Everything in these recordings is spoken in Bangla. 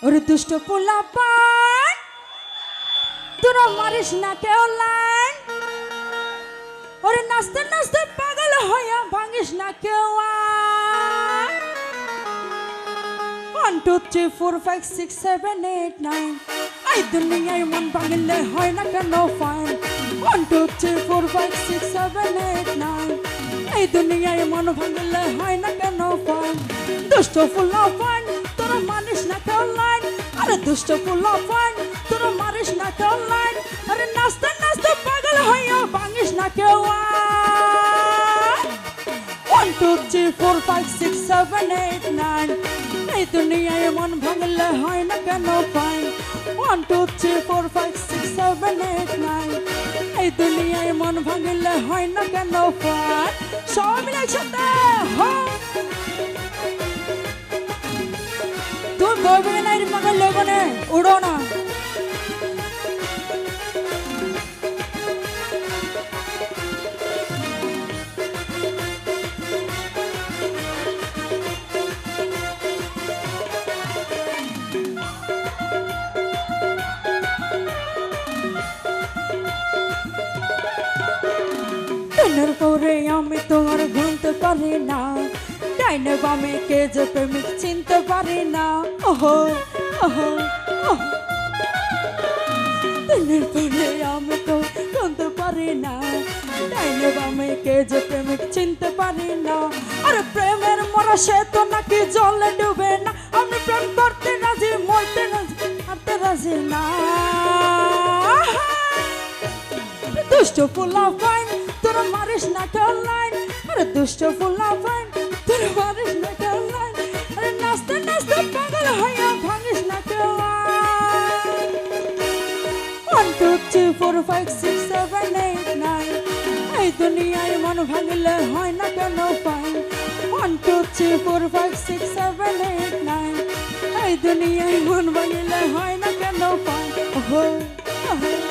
ওরে দুষ্ট পোলা পান তোরা মারিস না কেউ লাইন। ওরে নাচতে নাচতে পাগল হইয়া ভাঙিস না কেউ ফাইভ এইট নাইন এই মন ভাঙলে হয় না কেন ফাইভ এইট নাইন এই হয় না কেন দুষ্ট তোরা কেউ লাইন আরে দুষ্ট ফুলা ফাইন তোরা মারিস না কেউ লাইন আরে নাচতে নাচতে পাগল হইয়া ভাঙিস না কেউ one two three four five six seven eight nine এই দুনিয়ায় মন ভাঙলে হয় না কেন fine one two three four five six seven eight nine এই দুনিয়ায় মন ভাঙলে হয় না কেন ফাইন মিলে একসাথে হ্যাঁ। এর মনে লেগনে উড়ো না দিনের পরে আমি তোমার ঘুমতে পারি না ডাইনে বামে কে যে চিনতে পারি না। ওহো ওহো। দিনের পরে আমি তো ঘুমতে পারি না। ডাইনে বামে কে যে প্রেমিক চিনতে পারি না। আরে প্রেমের মরা সে তো নাকি জলে ডুবে না। আমি প্রেম করতে রাজি, মরতে রাজি হারতে রাজি না। দুষ্ট ফুলা ফাইন তোরা মারিস না কেউ লাইন। আরে দুষ্ট ফুলা ফাইন তোরা মারিস না কেউ আরে এই দুনিয়ায় মন ভাঙলে হয় না কেন fine one two three four এই দুনিয়ায় মন ভাঙলে হয় না কেন ওহো ওহো।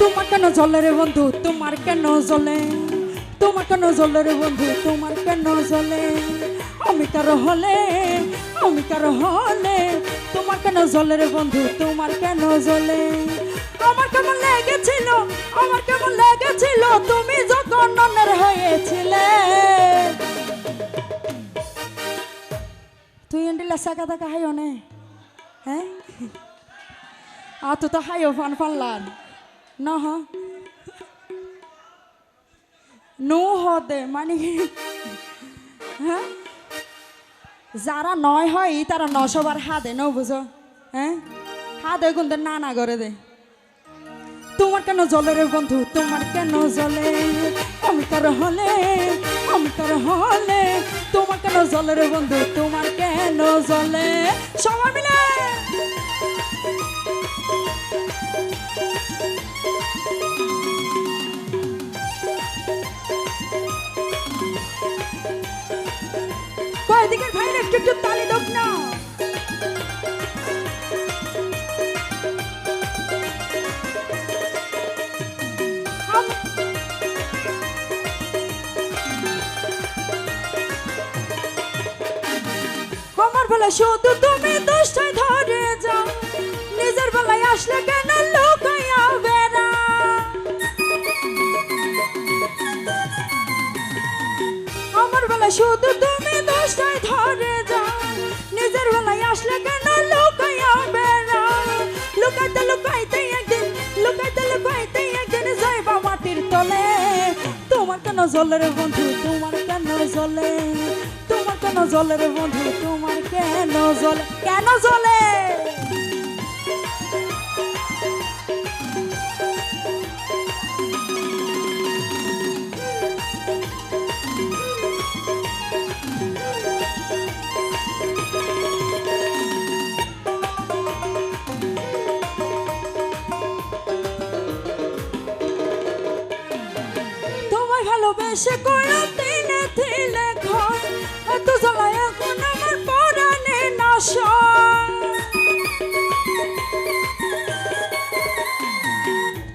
তোমার কেন জ্বলে রে বন্ধু? তোমার কেন জ্বলে তোমার কেন জ্বলে রে বন্ধু? তোমার কেন জ্বলে আমি কারও হলে, আমি হলে। তোমার কেন জ্বলে রে বন্ধু? তোমার কেন জ্বলে আমার কেমন লেগেছিল? আমার কেমন লেগেছিল? তুমি যখন ননের হয়েছিলে। তুই এন্ডিলা সাকা তাকা হাইও নে? হ্যাঁ? আতো তো হাইও ফান ফানলান। না হ নো মানে? হ্যাঁ যারা নয় হয় তারা নশবার হাদে ন বুঝো হ্যাঁ হাদে কিন্তু না না করে দে তোমার কেন জলে রে বন্ধু তোমার কেন জলে কার হলে কার হলে তোমার কেন জলে রে বন্ধু তোমার কেন জলে সবাই মিলে কয়দিকের ভাইরা একটু না। বেলা শুধু তুমি দোষটাই শুধু তুমি দোষটাই ধরে যাও। নিজের বেলায় আসলে কেন লুকাইয়া বেড়া লুকাইতে লুকাইতে একদিন, লুকাইতে লুকাইতে একদিন যাইবা মাটির তলে। তোমার কেন জলে বন্ধু, তোমার কেন জলে? তোমার কেন জলের বন্ধু, তোমার কেন জলে? কেন জলে? ভালোবেসে করো দিনে দিলে ঘর এত জ্বালায় এখন আমার পরাণে নাশা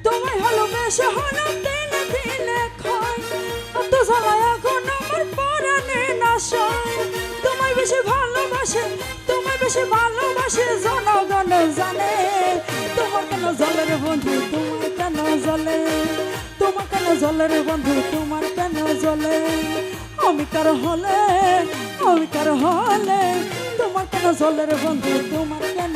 তোমায় ভালোবেসে হলো দিনে দিলে ঘর এত জ্বালায় এখন আমার পরাণে নাশা তোমায় বেশি ভালোবাসে, তোমায় বেশি ভালোবাসে জনগণ জানে। তোমার কেন জলের বন্ধু, তোমার কেন জলে? তোমার কেন জলের বন্ধু? তোমার কেন জলে? আমি কার হলে? আমি কার হলে? তোমার কেন জলের বন্ধু? তোমার কেন